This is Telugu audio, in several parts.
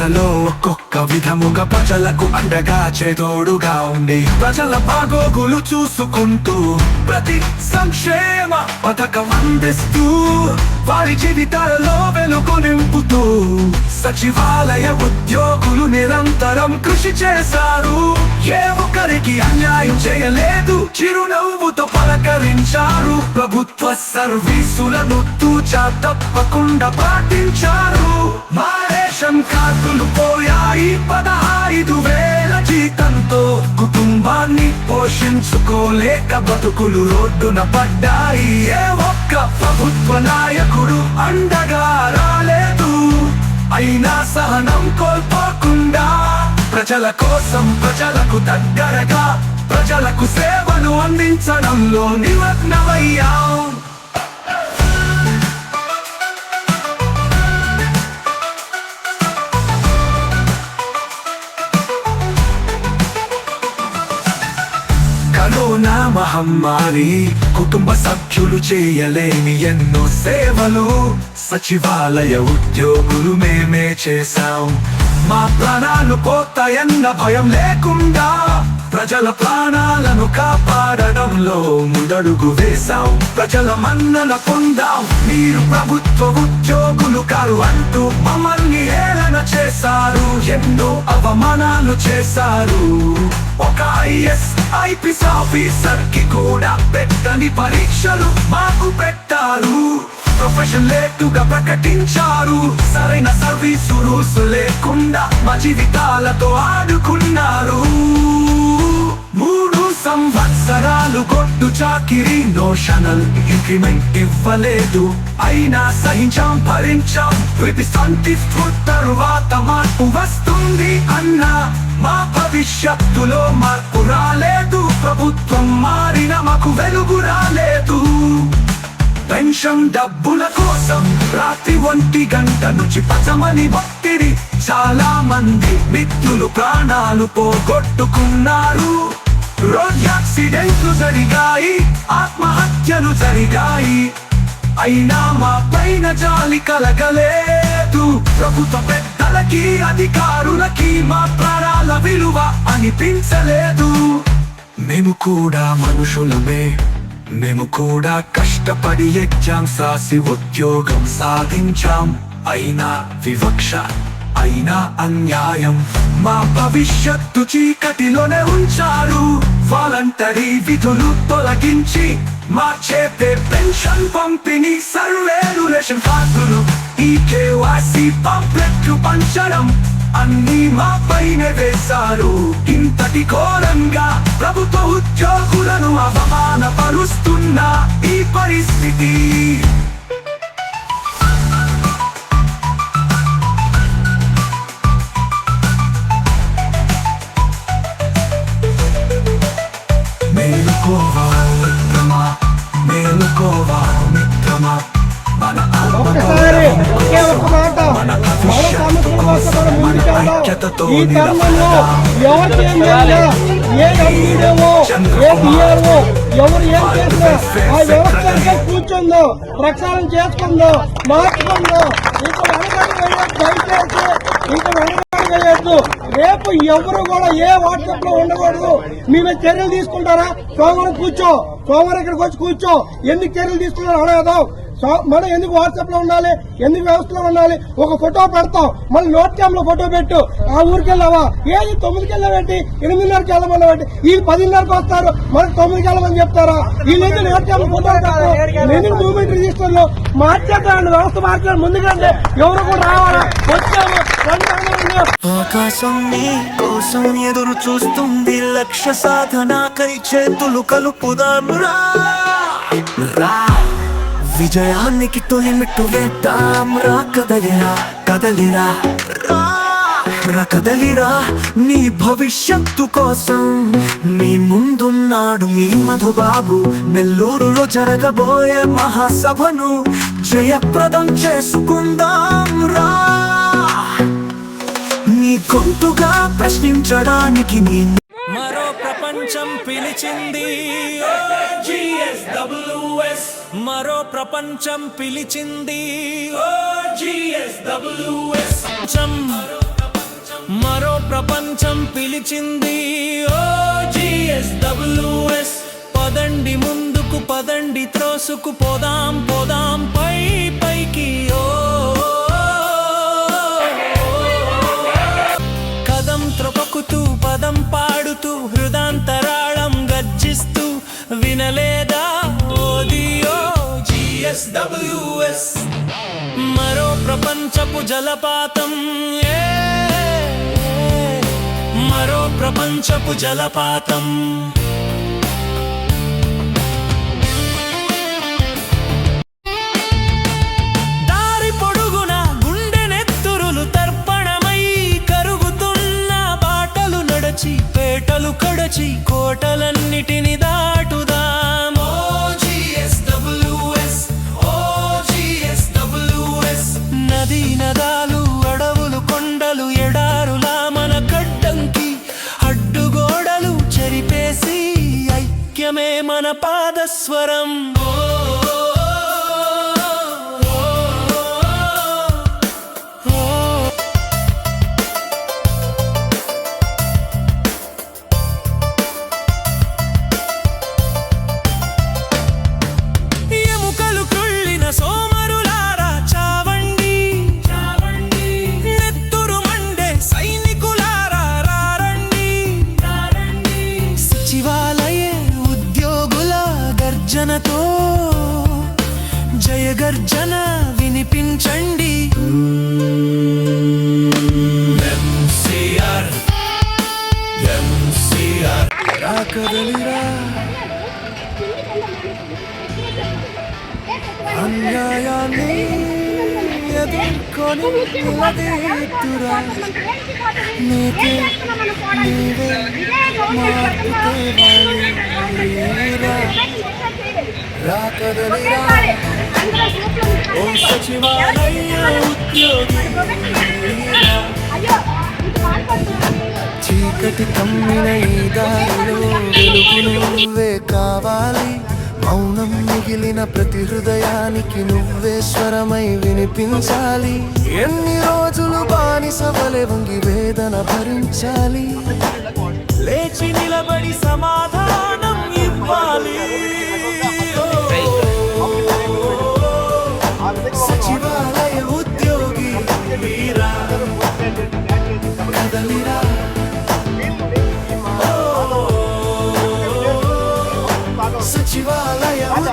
దశలో ఒక్కొక్క విధముగా ప్రజలకు అండగా చేదోడుగా ఉండి ప్రజల బాగోగులు చూసుకుంటూ ప్రతి సంక్షేమ పథకం అందిస్తూ వారి జీవితాలలో వెలుగు నింపుతూ సచివాలయ ఉద్యోగులు నిరంతరం కృషి చేశారు. ఏ ఒక్కరికి అన్యాయం చేయలేదు. చిరునవ్వుతో పలకరించారు. ప్రభుత్వ సర్వీసులను తూచా తప్పకుండా పాటించారు. మా రేషన్ కార్డులు పోయాయి పదహైదు వేల జీతంతో కుటుంబాన్ని పోషించుకోలేక బతుకులు రోడ్డున పడ్డాయి. ఏ ఒక్క ప్రభుత్వ నాయకుడు అండగా రాలేదు. అయినా సహనం కోల్పోకుండా ప్రజల కోసం ప్రజలకు దగ్గరగా ప్రజలకు సేవలు అందించడంలో నిమగ్నమయ్యాం. మహమ్మారి కుటుంబ సభ్యులు చేయలేని ఎన్నో సేవలు సచివాలయ ఉద్యోగులు మేమే చేశాం. మా ప్రాణాలు పోతాయన్న భయం లేకుండా ప్రజల ప్రాణాలను కాపాడడంలో ముందడుగు వేశాం. ప్రజల మన్నన పొందాం. మీరు ప్రభుత్వ ఉద్యోగులు కారు అంటూ మమ్మల్ని ఏలన చేశారు. ఎన్నో అవమానాలు చేశారు. ఒక ఐఎస్ ఐపీఎస్ ఆఫీసర్కి కూడా పెట్టని పరీక్షలు మాకు పెట్టారు. ప్రొఫెషన్ లేటుగా ప్రకటించారు. సరైన సర్వీసు రూల్స్ లేకుండా మా జీవితాలతో ఆడుకున్నారు. సంవత్సరాలు కొట్టు చాకిరి నోషనల్ ఇంక్రిమెంట్ ఇవ్వలేదు. అయినా సహించాం భరించాం. విధిస్తాంతి తరువాత మార్పు వస్తుంది అన్నా. మా భవిష్యత్తులో మార్పు రాలేదు. ప్రభుత్వం మారిన మాకు వెలుగు రాలేదు. పెన్షన్ డబ్బుల కోసం రాత్రి ఒంటి గంట నుంచి పచమని భక్తిరి చాలా మంది మిత్రులు ప్రాణాలు పోగొట్టుకున్నారు. రోడ్ యాక్సిడెంట్లు జరిగాయి ఆత్మహత్యలు జరిగాయి. అయినా మా పైన జాలి కలగలేదు. ప్రభుత్వ పెద్దలకి అధికారులకి మా ప్రాణాల విలువ అనిపించలేదు. మేము కూడా మనుషులమే. మేము కూడా కష్టపడి ఎగ్జామ్స్ రాసి ఉద్యోగం సాధించాం. అయినా వివక్ష అయినా అన్యాయం. మా భవిష్యత్తు చీకటిలోనే ఉంచారు వాలంటరీ విధులు తొలగించి మా చేతే పెన్షన్ పంపిణీ సర్వేలు రేషన్ కార్డులు ఈ కేవాసి పాంప్లెట్లు పంచడం అన్ని మా పైన వేశారు. ఇంతటి ఘోరంగా ప్రభుత్వ ఉద్యోగులను అవమానపరుస్తున్న ఈ పరిస్థితి. ఈ తరుణంలో. ఎవరికి ఏం చేయాలా ఏ ఎంపీడీఓ ఏ డిఆర్ఓ ఎవరు ఏం చేసినా ఆ వ్యవస్థ కూర్చుందో ప్రక్షాళన చేసుకుందో మార్చుకుందో ఇంకా దయచేసి ఇంకా వెనకడి వేయొద్దు రేపు ఎవరు కూడా ఏ వాట్సాప్లో ఉండకూడదు. మీ మీద చర్యలు తీసుకుంటారా? సోమవారం కూర్చో. సోమవారం ఇక్కడికి వచ్చి కూర్చో. ఎందుకు చర్యలు తీసుకున్నారో అడగదాం. మనం ఎందుకు వాట్సాప్లో ఉండాలి? ఎందుకు వ్యవస్థలో ఉండాలి? ఒక ఫోటో పెడతాం. మళ్ళీ నోట్ క్యామ్లో ఫోటో పెట్టు. ఆ ఊరికి వెళ్ళావా ఏది? తొమ్మిదికి వెళ్ళబెట్టి ఎనిమిదిన్నరకి వెళ్ళమని పెట్టి వీళ్ళు పదిన్నరకు వస్తారు. మనకు తొమ్మిదికి వెళ్ళమని చెప్తారా? వీళ్ళు నోట్ క్యామ్లో ఫోటో నేను మూవ్మెంట్ రిజిస్టర్లో మార్చేద్దామండి. వ్యవస్థ మార్చాలి. ముందుకంటే ఎవరు కూడా రావాలా? వచ్చాము. కోసం ఎదురు చూస్తుంది లక్ష్య సాధనకై చేతులు కలుపుదాం రా. రా విజయానికి తొలిమిట్టు వేద్దాం. రా కదలిరా కదలిరా. రా రా కదలిరా నీ భవిష్యత్తు కోసం. నీ ముందున్నాడు మీ మధుబాబు. నెల్లూరులో జరగబోయే మహాసభను జయప్రదం చేసుకుందాం. రా. నీ గొంతుగా ప్రశ్నించడానికి నీ మరో ప్రపంచం పిలిచింది. మరో ప్రపంచం పిలిచింది. మరో ప్రపంచం పిలిచింది. పదండి ముందుకు పదండి త్రోసుకు పోదాం పోదాం పై పైకి. ఓ కదం త్రొపకుతూ పదం పాడుతూ హృదాంతరాళం గర్జిస్తూ వినలేదా? ఓదియో జిఎస్డబ్ల్యూఎస్ మరో ప్రపంచపు జలపాతం ఏ, మరో ప్రపంచపు జలపాతం. మన పాదస్వరం. ఓ ఎంసీఆర్ కదలిరా. అన్యాయాన్ని ఎదుర్కొని నిలదీతురా. నీకే నీవే మార్పు తేవాలి రా. కదలిరా. ఓ సచివాలయ ఉద్యోగి. చీకటి కమ్మిన ఈ దారిలో వెలుగు నువ్వే కావాలి. మౌనం మిగిలిన ప్రతి హృదయానికి నువ్వే స్వరమై వినిపించాలి. ఎన్ని రోజులు బానిసవలే వంగి వేదన భరించాలి. లేచి నిలబడి సమాధానం ఇవ్వాలి.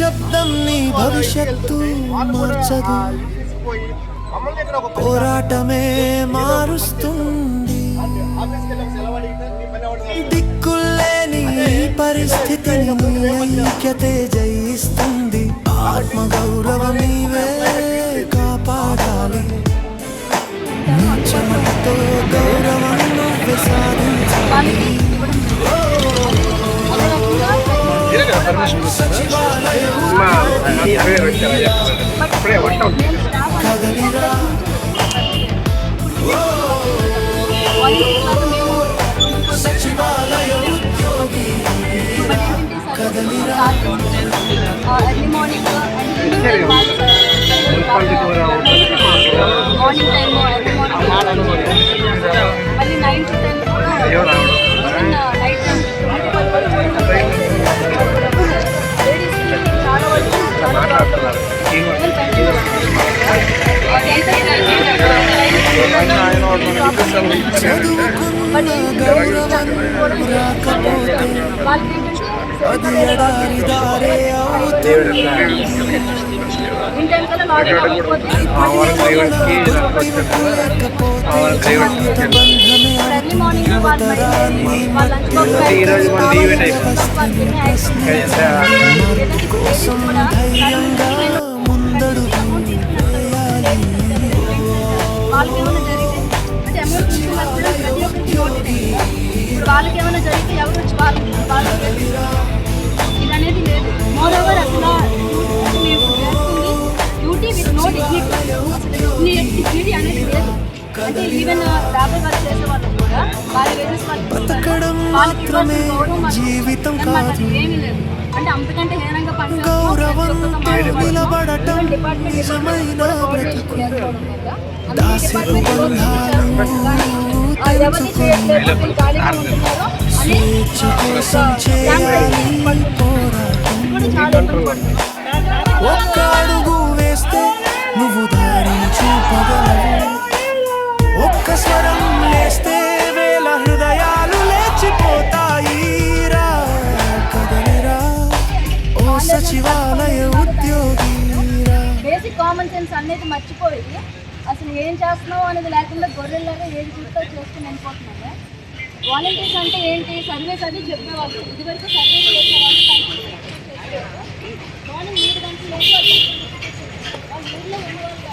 నిశ్శబ్దం నీ భవిష్యత్తు మార్చదు. పోరాటమే మారుస్తుంది. దిక్కులేని ఈ పరిస్థితిని ఐక్యతే జయిస్తుంది. ఆత్మగౌరవమీవే కదలిరా early morning morning time box ఈరోజు మన ఈవెంట్ అయిపోయింది కోసం వాళ్ళకి అంటే అమౌంట్ ఇచ్చినా కూడా ప్రతి ఒక్కరికి నోటీస్ ఇప్పుడు వాళ్ళకి ఏమైనా జరిగితే ఎవరు వచ్చి వాళ్ళకి వాళ్ళకి ఇది అనేది లేదు మోర్ ఓవర్ అసలు మేము చేస్తుంది duty with no dignity dignity అనేది లేదు అంటే ఈవెన్ డాబర్ వర్క్ చేసే వాళ్ళు కూడా వాళ్ళ బతకడం వాళ్ళకి జీవితం కాదు. ఏమీ లేదు అంటే అంతకంటే హీనంగా నిలబడటం డిపార్ట్మెంట్ ఎవరిని చేయట్లేదు ఖాళీగా ఉంటున్నారో అని కూడా చాలా ఇబ్బంది వేస్తే నువ్వు దారి చూపగలవు. ఒక్క స్వరం లేస్తే వేల హృదయాలు లేచిపోతాయి. రా కదలిరా ఓ సచివాలయ ఉద్యోగి బేసిక్ కామన్ సెన్స్ అనేది మర్చిపోయి అసలు ఏం చేస్తున్నావు అనేది లేకుండా గొర్రెల్లాగా ఏది చూస్తే చేసుకుని వెళ్ళిపోతున్నాము వాలంటీర్స్ అంటే ఏంటి? సర్వీస్ అది చెప్పేవాళ్ళు. ఇదివరకు సర్వీస్ చేసేవాళ్ళు మార్నింగ్ మూడు గంటల లోపు వాళ్ళు ఊళ్ళో ఉన్నవాళ్ళు కాదు